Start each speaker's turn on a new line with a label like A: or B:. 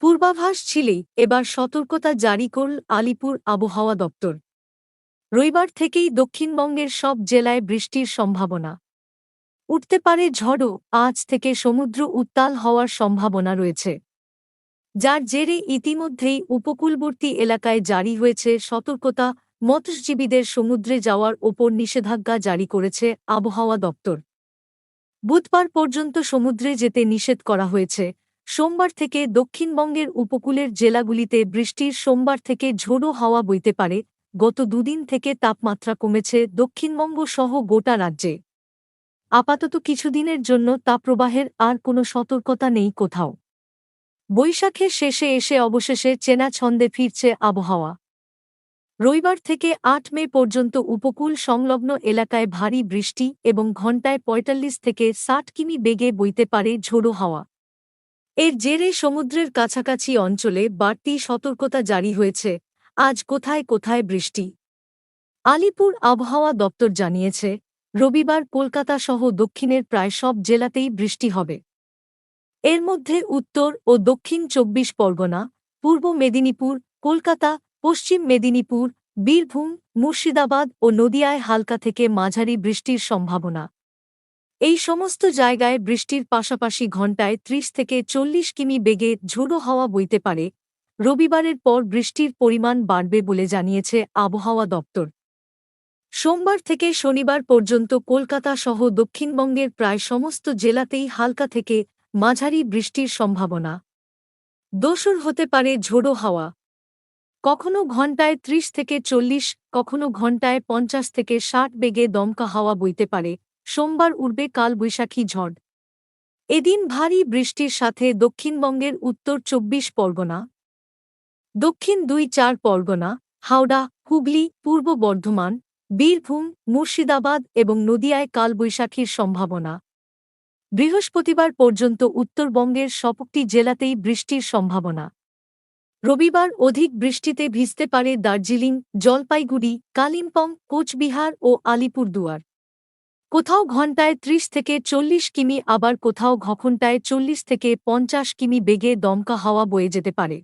A: পূর্বাভাস ছিলেই এবার সতর্কতা জারি করল আলিপুর আবহাওয়া দপ্তর। রবিবার থেকেই দক্ষিণবঙ্গের সব জেলায় বৃষ্টির সম্ভাবনা। উঠতে পারে ঝড়ও আজ থেকে সমুদ্র উত্তাল হওয়ার সম্ভাবনা রয়েছে। যার জেরে ইতিমধ্যেই উপকূলবর্তী এলাকায় জারি হয়েছে সতর্কতা, মৎস্যজীবীদের সমুদ্রে যাওয়ার ওপর নিষেধাজ্ঞা জারি করেছে আবহাওয়া দপ্তর। বুধবার পর্যন্ত সমুদ্রে যেতে নিষেধ করা হয়েছে। সোমবার থেকে দক্ষিণবঙ্গের উপকূলের জেলাগুলিতে বৃষ্টির সোমবার থেকে ঝোড়ো হাওয়া বইতে পারে। গত দুদিন থেকে তাপমাত্রা কমেছে দক্ষিণবঙ্গ সহ গোটা রাজ্যে। আপাতত কিছুদিনের জন্য তাপপ্রবাহের আর কোনো সতর্কতা নেই কোথাও। বৈশাখের শেষে এসে অবশেষে চেনা ছন্দে ফিরছে আবহাওয়া। রবিবার থেকে আট মে পর্যন্ত উপকূল সংলগ্ন এলাকায় ভারী বৃষ্টি এবং ঘণ্টায় পঁয়তাল্লিশ থেকে ষাট কিমি বেগে বইতে পারে ঝোড়ো হাওয়া। এর জেরে সমুদ্রের কাছাকাছি অঞ্চলে বাড়তি সতর্কতা জারি হয়েছে। আজ কোথায় কোথায় বৃষ্টি? আলিপুর আবহাওয়া দপ্তর জানিয়েছে, রবিবার কলকাতা সহ দক্ষিণের প্রায় সব জেলাতেই বৃষ্টি হবে। এর মধ্যে উত্তর ও দক্ষিণ চব্বিশ পরগনা, পূর্ব মেদিনীপুর, কলকাতা, পশ্চিম মেদিনীপুর, বীরভূম, মুর্শিদাবাদ ও নদিয়ায় হালকা থেকে মাঝারি বৃষ্টির সম্ভাবনা। এই সমস্ত জায়গায় বৃষ্টির পাশাপাশি ঘণ্টায় ত্রিশ থেকে চল্লিশ কিমি বেগে ঝোড়ো হাওয়া বইতে পারে। রবিবারের পর বৃষ্টির পরিমাণ বাড়বে বলে জানিয়েছে আবহাওয়া দপ্তর। সোমবার থেকে শনিবার পর্যন্ত কলকাতা সহ দক্ষিণবঙ্গের প্রায় সমস্ত জেলাতেই হালকা থেকে মাঝারি বৃষ্টির সম্ভাবনা। দোসর হতে পারে ঝোড়ো হাওয়া। কখনো ঘণ্টায় ত্রিশ থেকে চল্লিশ, কখনো ঘণ্টায় পঞ্চাশ থেকে ষাট বেগে দমকা হাওয়া বইতে পারে। সোমবার উঠবে কালবৈশাখী ঝড়। এদিন ভারী বৃষ্টির সাথে দক্ষিণবঙ্গের উত্তর চব্বিশ পরগনা, দক্ষিণ দুই চার পরগনা, হাওড়া, হুগলি, পূর্ব বর্ধমান, বীরভূম, মুর্শিদাবাদ এবং নদিয়ায় কালবৈশাখীর সম্ভাবনা। বৃহস্পতিবার পর্যন্ত উত্তরবঙ্গের সবকটি জেলাতেই বৃষ্টির সম্ভাবনা। রবিবার অধিক বৃষ্টিতে ভিজতে পারে দার্জিলিং, জলপাইগুড়ি, কালিম্পং, কোচবিহার ও আলিপুরদুয়ার। কোথাও ঘণ্টায় ত্রিশ থেকে চল্লিশ কিমি, আবার কোথাও ঘণ্টায় চল্লিশ থেকে পঞ্চাশ কিমি বেগে দমকা হাওয়া বয়ে যেতে পারে।